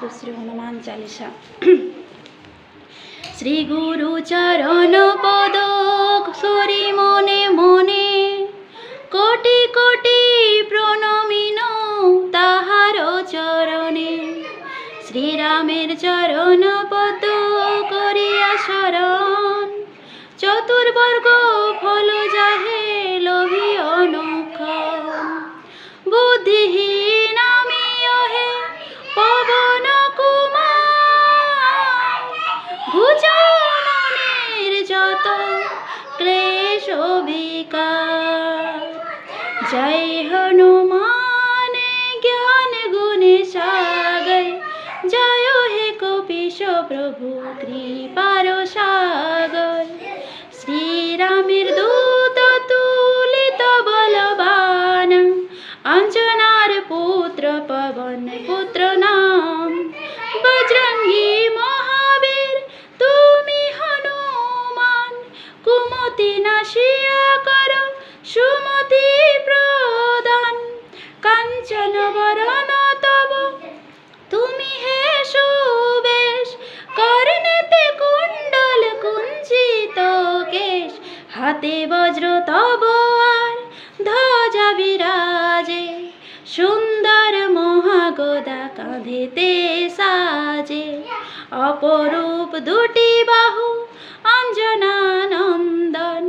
শ্রী শ্রী হনুমান চালিসা শ্রী গুরু চরণ পদ সরি মনে মনে, কোটি কোটি প্রণমিন তাহার চরণে। শ্রীরামের চরণ পদ করিয়া শরণ, চতুর্বর্গ ফল যাহে জয় হাতে বজ্র তব আর ধ্বজা বিরাজে। সুন্দর মহাগদা কাঁধেতে সাজে। অপরূপ দুটি বাহু অঞ্জনা নন্দন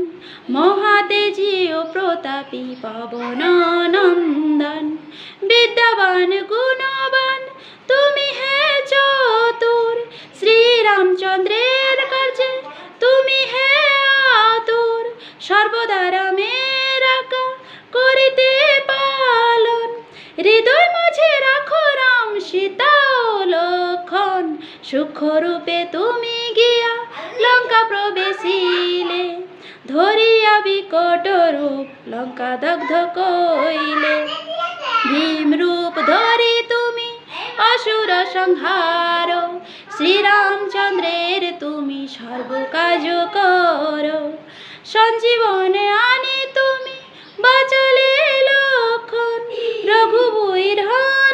মহাতেজি ও প্রতাপী পবন নন্দন বিদ্যাবান গুণবান, তুমি হে সূক্ষ্মরূপে তুমি গিয়া লঙ্কা প্রবেশিলে, ধরিয়া বিকট রূপ লঙ্কা দগ্ধ কইলে। ভীম রূপ ধরি তুমি অসুর সংহার, শ্রীরামচন্দ্রের তুমি সর্বকাজ করো। সঞ্জীবনে আনি তুমি বাঁচালে লক্ষণ, রঘুবীর হন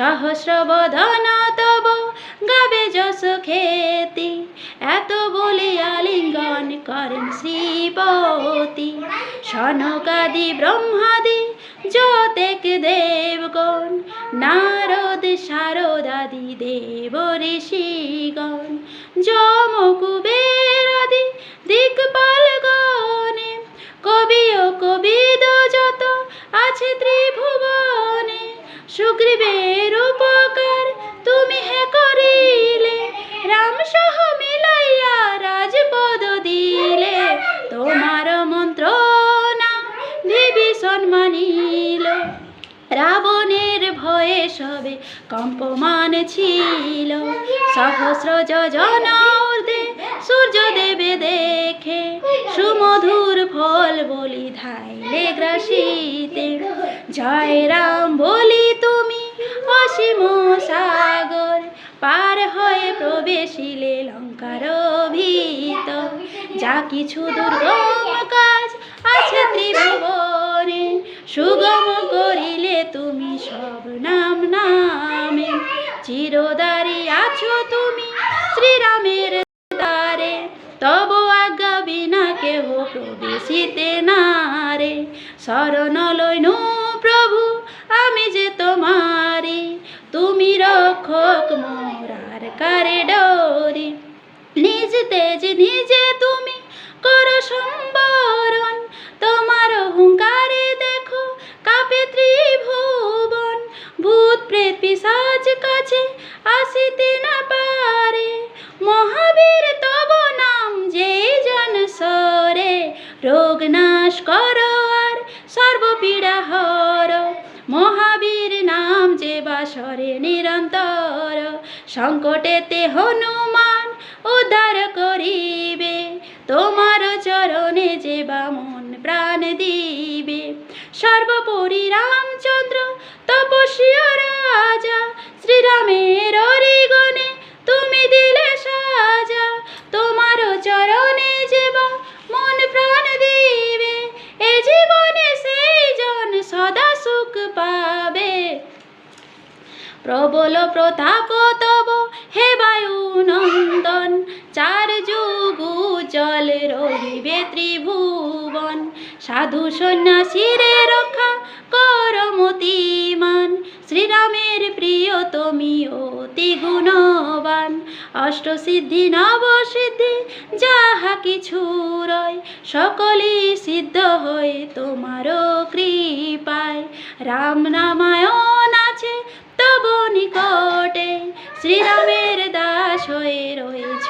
সমান সহস্র তব গাবে যশ খেতি। এত বলে আলিঙ্গন করেন শ্রীপতি। সনকাদি ব্রহ্মাদি, যতেক দেবগণ, নারদ শারদাদি দেব ঋষিগণ। যম রাবণের ভয়ে সবে কম্পমান ছিল। সহস্র যোজন সূর্য দেবে দেখে সুমধুর ফল বলি ধাইলে গ্রাসিতে। জয় রাম বলি তুমি, অসীম সাগর পার হয়ে প্রবেশিলে লঙ্কার ভিতর যা কিছু দুর্গম কাজ আছে ত্রিভুবনে সুগম করিলে তুমি সব নাম নামে। চিরদারি আছো তুমি শ্রীরামের দ্বারে। তব আজ্ঞা বিনা কেহ প্রবেশিতে না রে শরণ লইনু প্রভু, আমি যে তোমারে। তুমি রক্ষক মোরার কারে ডরি। নিজ তেজ নিজে তুমি রোগ নাশ করো আর সর্বপীড়া হর মহাবীর নাম যে বাসরে নিরন্তর। সংকটেতে হনুমান উদ্ধার করিবে। তোমার চরণে যে বামন প্রাণ দিবে। সর্বোপরি রামচন্দ্র তপস্বী রাজা শ্রীরামের প্রবল প্রতাপ তব হে বায়ু নন্দন চার যুগ জল রহিবে ত্রিভুবন। সাধু সন্ন্যাসীরে রক্ষা কর মতিমান, শ্রীরামের প্রিয় তুমি অতি গুণবান। অষ্টসিদ্ধি, নবসিদ্ধি, যাহা কিছু রয়, সকলই সিদ্ধ হয় তোমারও কৃপায়। রাম রামায়ণ তব নিকটে শ্রীরামের দাস হয়ে রয়েছ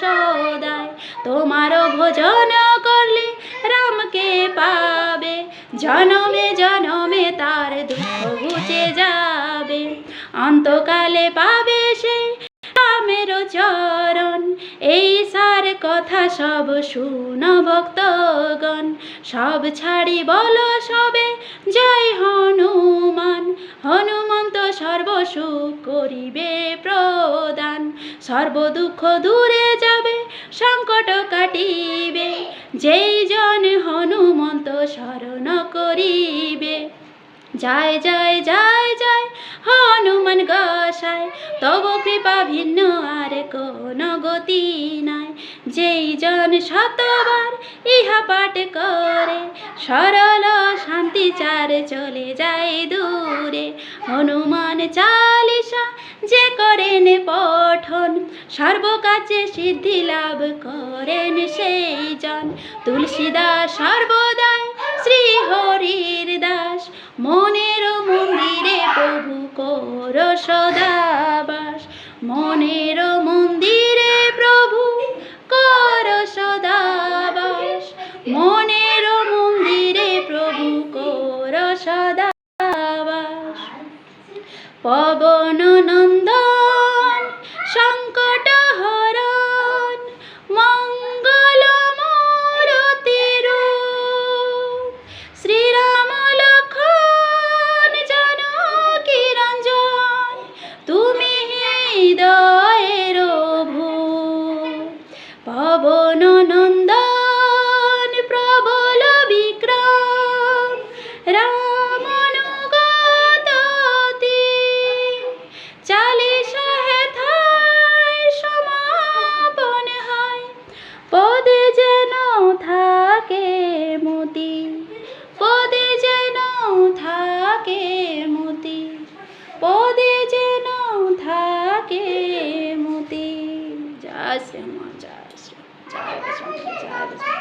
সদায় তোমারও ভোজন করলে রামকে পাবে। জনমে জনমে তার দুঃখ ঘুচে যাবে। অন্তকালে পাবে সে রামের চরণ। এই সার কথা সব শুন ভক্তগণ সব ছাড়ি বলো সবে। জয় হনুমান, হনুমন্ত সর্বসুখ করিবে প্রদান। সর্ব দুঃখ দূরে যাবে, সংকট কাটিবে। যেই জন হনুমন্ত শরণ করিবে। জয় জয় জয় জয় হনুমান গসায়। তব কৃপা ভিন্ন আর কোন গতি নাই। যেই জন শতবার ইহা পাঠ করে সরল শান্তি চার চলে যায় দূরে। হনুমান চালিসা যে করেন পঠন সর্বকাজে সিদ্ধি লাভ করেন সেই জন। তুলসীদাস সর্বদাই শ্রী হরির দাস, মনের মন্দিরে প্রভু কর সদাবাস পবন নন্দন পদে যেন থাকে মতি, পদে যেন থাকে মতি। জয় শ্রী জয় শ্রী জয় শ্রী, জয়